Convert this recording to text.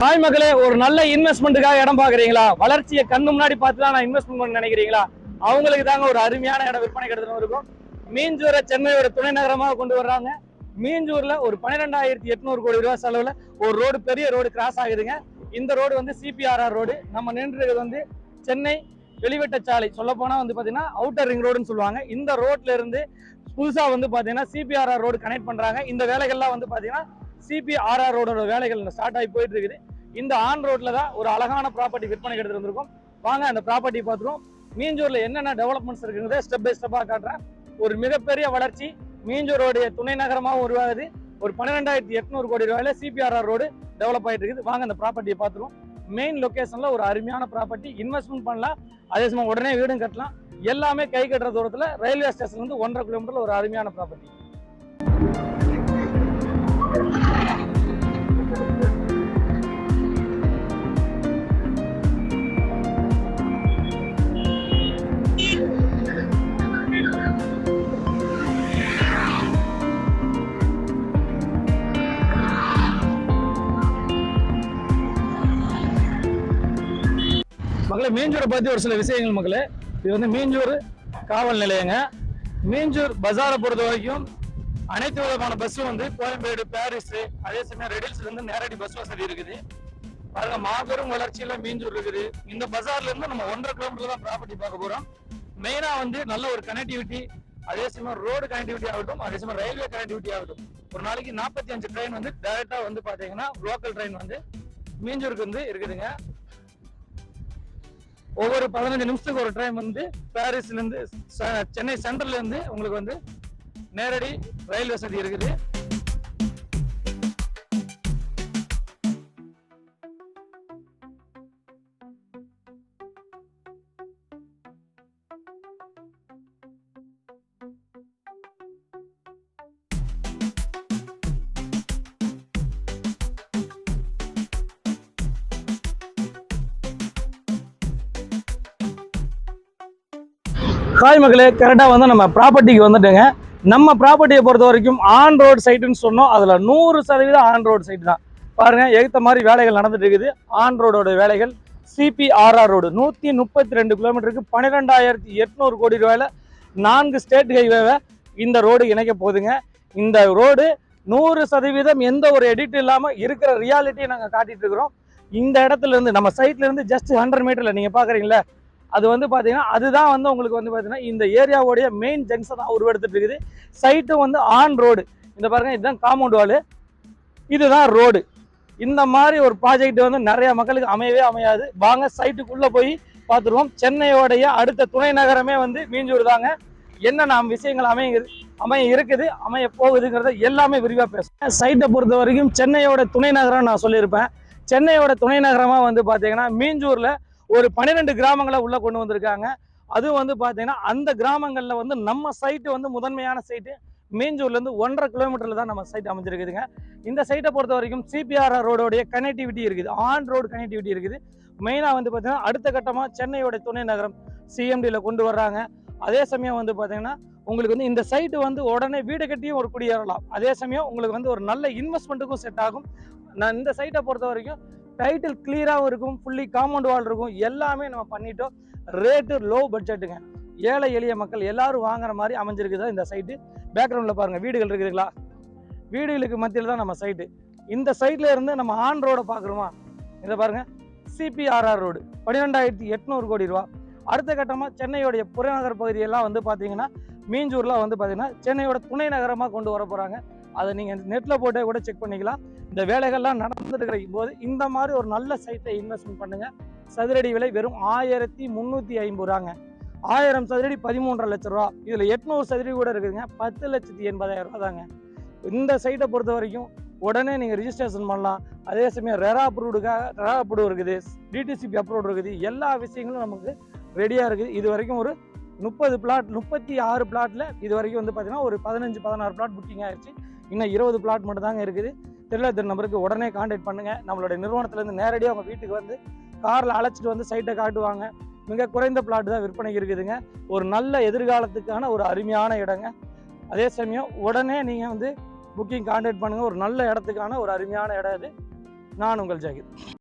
தாய் மக்களே ஒரு நல்ல இன்வெஸ்ட்மெண்ட்டுக்காக இடம் பாக்குறீங்களா வளர்ச்சியை கண்ணு முன்னாடி பார்த்து தான் நான் இன்வெஸ்ட்மெண்ட் பண்ண நினைக்கிறீங்களா? அவங்களுக்கு தாங்க ஒரு அருமையான இடம் விற்பனை கிடைத்து இருக்கும். மீஞ்சூரை சென்னையோட துணை நகரமாக கொண்டு வர்றாங்க. மீஞ்சூர்ல ஒரு பன்னிரெண்டாயிரத்தி எட்நூறு கோடி ரூபாய் செலவுல ஒரு ரோடு பெரிய ரோடு கிராஸ் ஆகுதுங்க. இந்த ரோடு வந்து சிபிஆர்ஆர் ரோடு நம்ம நின்றுறது வந்து சென்னை வெளிவட்ட சாலை சொல்ல போனா வந்து பாத்தீங்கன்னா அவுட்டர் ரிங் ரோடுன்னு சொல்லுவாங்க. இந்த ரோட்ல இருந்து புதுசா வந்து பாத்தீங்கன்னா சிபிஆர்ஆர் ரோடு கனெக்ட் பண்றாங்க. இந்த வேலைகள்லாம் வந்து பாத்தீங்கன்னா சிபிஆர்ஆர் ரோடோட வேலைகள் ஸ்டார்ட் ஆகி போயிட்டு இருக்குது. இந்த ஆன் ரோட்ல தான் ஒரு அழகான ப்ராப்பர்ட்டி விற்பனை எடுத்துகிட்டு வந்திருக்கோம். வாங்க அந்த ப்ராப்பர்ட்டி பார்த்துருவோம். மீஞ்சூர்ல என்னென்ன டெவலப்மெண்ட்ஸ் இருக்குங்கிறத ஸ்டெப் பை ஸ்டெப்பாக காட்டுறேன். ஒரு மிகப்பெரிய வளர்ச்சி மீஞ்சூரோடைய துணை நகரமாக உருவாகுது. ஒரு பன்னிரெண்டாயிரத்தி எட்நூறு கோடி ரூபாயில சிபிஆர்ஆர் ரோடு டெவலப் ஆகிட்டு இருக்குது. வாங்க அந்த ப்ராப்பர்ட்டியை பார்த்துருவோம். மெயின் லொக்கேஷனில் ஒரு அருமையான ப்ராப்பர்ட்டி இன்வெஸ்ட்மெண்ட் பண்ணலாம். அதே சமயம் உடனே வீடும் கட்டலாம். எல்லாமே கை கட்டுற தூரத்தில் ரயில்வே ஸ்டேஷன் வந்து ஒன்றரை கிலோமீட்டர் ஒரு அருமையான ப்ராப்பர்ட்டி மக்களை மீஞ்சூரை பற்றி ஒரு சில விஷயங்கள் மக்களே இது வந்து மீஞ்சூர் காவல் நிலையங்க. மீஞ்சூர் பஜாரை பொறுத்த வரைக்கும் அனைத்து விதமான பஸ்ஸும் வந்து கோயம்பேடு பாரிஸ் அதே சமயம் ரெடில்ஸ்ல இருந்து நேரடி பஸ் வசதி இருக்குது. பாருங்க மாபெரும் வளர்ச்சியில மீஞ்சூர் இருக்குது. இந்த பஜார்ல இருந்து நம்ம ஒன்றரை கிலோமீட்டர் தான் ப்ராப்பர்ட்டி பார்க்க போறோம். மெயினா வந்து நல்ல ஒரு கனெக்டிவிட்டி அதே சமயம் ரோடு கனெக்டிவிட்டி ஆகட்டும் அதே சமயம் ரயில்வே கனெக்டிவிட்டி ஆகட்டும். ஒரு நாளைக்கு நாற்பத்தி அஞ்சு ட்ரெயின் வந்து டைரக்டா வந்து பாத்தீங்கன்னா லோக்கல் ட்ரெயின் வந்து மீஞ்சூருக்கு வந்து இருக்குதுங்க. ஒவ்வொரு பதினஞ்சு நிமிஷத்துக்கு ஒரு ட்ரெயின் வந்து பாரிஸ்ல இருந்து ச- சென்னை சென்ட்ரல்ல இருந்து உங்களுக்கு வந்து நேரடி ரயில் வசதி இருக்குது. ஹாய் மக்களே கரெக்டாக வந்து நம்ம ப்ராப்பர்ட்டிக்கு வந்துட்டுங்க. நம்ம ப்ராப்பர்ட்டியை பொறுத்த வரைக்கும் ஆன் ரோடு சைட்டுன்னு சொன்னோம். அதில் நூறு சதவீதம் ஆன் ரோடு சைட்டு தான். பாருங்கள் ஏற்ற மாதிரி வேலைகள் நடந்துட்டு இருக்குது. ஆன் ரோடோட வேலைகள் சிபிஆர்ஆர் ரோடு நூற்றி முப்பத்தி ரெண்டு கிலோமீட்டருக்கு பன்னிரெண்டாயிரத்தி எட்நூறு கோடி ரூபாயில நான்கு ஸ்டேட் ஹைவேவை இந்த ரோடு இணைக்க போகுதுங்க. இந்த ரோடு நூறு சதவீதம் எந்த ஒரு எடிட் இல்லாமல் இருக்கிற ரியாலிட்டியை நாங்கள் காட்டிகிட்டு இருக்கிறோம். இந்த இடத்துல இருந்து நம்ம சைட்லேருந்து ஜஸ்ட் ஹண்ட்ரட் மீட்டரில் நீங்கள் பார்க்குறீங்களா அது வந்து பார்த்தீங்கன்னா அதுதான் வந்து உங்களுக்கு வந்து பார்த்தீங்கன்னா இந்த ஏரியாவுடைய மெயின் ஜங்ஷனாக உருவெடுத்துட்டு இருக்குது. சைட்டும் வந்து ஆன் ரோடு இந்த பாருங்க இதுதான் காம்பவுண்ட் வாலு இதுதான் ரோடு இந்த மாதிரி ஒரு ப்ராஜெக்ட் வந்து நிறைய மக்களுக்கு அமையவே அமையாது. வாங்க சைட்டுக்குள்ளே போய் பார்த்துருவோம். சென்னையோடைய அடுத்த துணை நகரமே வந்து மீஞ்சூர் தாங்க என்னென்ன விஷயங்கள் அமைய அமைய இருக்குது அமைய போகுதுங்கிறத எல்லாமே விரிவாக பேசுவேன் சைட்டை பொறுத்த வரைக்கும் சென்னையோட துணை நகரம் நான் சொல்லியிருப்பேன். சென்னையோட துணை நகரமாக வந்து பார்த்தீங்கன்னா மீஞ்சூரில் ஒரு பன்னிரெண்டு கிராமங்களை உள்ளே கொண்டு வந்திருக்காங்க. அதுவும் வந்து பார்த்தீங்கன்னா அந்த கிராமங்களில் வந்து நம்ம சைட்டு வந்து முதன்மையான சைட்டு மீஞ்சூர்லேருந்து ஒன்றரை கிலோமீட்டரில் தான் நம்ம சைட் அமைஞ்சிருக்குதுங்க. இந்த சைட்டை பொறுத்த வரைக்கும் சிபிஆர்ஆர் ரோடோடைய கனெக்டிவிட்டி இருக்குது. ஆன் ரோடு கனெக்டிவிட்டி இருக்குது. மெயினாக வந்து பார்த்தீங்கன்னா அடுத்த கட்டமாக சென்னையோட துணை நகரம் சிஎம்டியில் கொண்டு வர்றாங்க. அதே சமயம் வந்து பார்த்தீங்கன்னா உங்களுக்கு வந்து இந்த சைட்டு வந்து உடனே வீடு கட்டியும் ஒரு குடியேறலாம். அதே சமயம் உங்களுக்கு வந்து ஒரு நல்ல இன்வெஸ்ட்மெண்ட்டுக்கும் செட் ஆகும். நான் இந்த சைட்டை பொறுத்த வரைக்கும் டைட்டில் கிளியராகவும் இருக்கும் ஃபுல்லி காம்பவுண்ட் வால் இருக்கும். எல்லாமே நம்ம பண்ணிட்டோம். ரேட்டு லோ பட்ஜெட்டுங்க ஏழை எளிய மக்கள் எல்லாரும் வாங்குற மாதிரி அமைஞ்சிருக்குதா இந்த சைட்டு பேக்ரவுண்டில் பாருங்கள் வீடுகள் இருக்குதுங்களா? வீடுகளுக்கு மத்தியில் தான் நம்ம சைட்டு இந்த சைட்டில் இருந்து நம்ம ஆன் ரோடை பார்க்குறோமா இதை பாருங்க. சிபிஆர்ஆர் ரோடு பன்னிரெண்டாயிரத்தி எட்நூறு கோடி ரூபா. அடுத்த கட்டமாக சென்னையோடைய புறநகர் பகுதியெல்லாம் வந்து பார்த்தீங்கன்னா மீஞ்சூர்லாம் வந்து பார்த்தீங்கன்னா சென்னையோட துணை நகரமாக கொண்டு வர போகிறாங்க அதை நீங்கள் நெட்டில் போட்டே கூட செக் பண்ணிக்கலாம். இந்த வேலைகள்லாம் நடந்துட்டு இருக்கிற போது இந்த மாதிரி ஒரு நல்ல சைட்டை இன்வெஸ்ட்மெண்ட் பண்ணுங்கள் சதுரடி விலை வெறும் ஆயிரத்தி முந்நூற்றி ஐம்பது ரூபாங்க. ஆயிரம் சதுரடி பதிமூன்றரை லட்ச ரூபா. இதில் எட்நூறு சதுரடி கூட இருக்குதுங்க. பத்து லட்சத்தி எண்பதாயிரம் ரூபா தாங்க. இந்த சைட்டை பொறுத்த வரைக்கும் உடனே நீங்கள் ரிஜிஸ்ட்ரேஷன் பண்ணலாம். அதே சமயம் ரெரா அப்ரூவ்டுக்காக ரெரா அப்ரூவ் இருக்குது. டிடிசிபி அப்ரூவ் இருக்குது. எல்லா விஷயங்களும் நமக்கு ரெடியாக இருக்குது. இது வரைக்கும் ஒரு முப்பது பிளாட் முப்பத்தி ஆறு பிளாட்டில் இது வரைக்கும் வந்து பார்த்தீங்கன்னா ஒரு பதினஞ்சு பதினாறு பிளாட் புக்கிங் ஆயிடுச்சு இன்னும் இருபது பிளாட் மட்டும் தாங்க இருக்குது திருவிழாத்திரு நம்பருக்கு உடனே காண்டாக்ட் பண்ணுங்கள் நம்மளுடைய நிறுவனத்துலேருந்து நேரடியாக உங்கள் வீட்டுக்கு வந்து காரில் அழைச்சிட்டு வந்து சைட்டை காட்டுவாங்க. மிக குறைந்த பிளாட் தான் விற்பனைக்கு இருக்குதுங்க. ஒரு நல்ல எதிர்காலத்துக்கான ஒரு அருமையான இடங்க. அதே சமயம் உடனே நீங்கள் வந்து புக்கிங் காண்டாக்ட் பண்ணுங்கள் ஒரு நல்ல இடத்துக்கான ஒரு அருமையான இடம் இது. நான் உங்கள் ஜாகித்.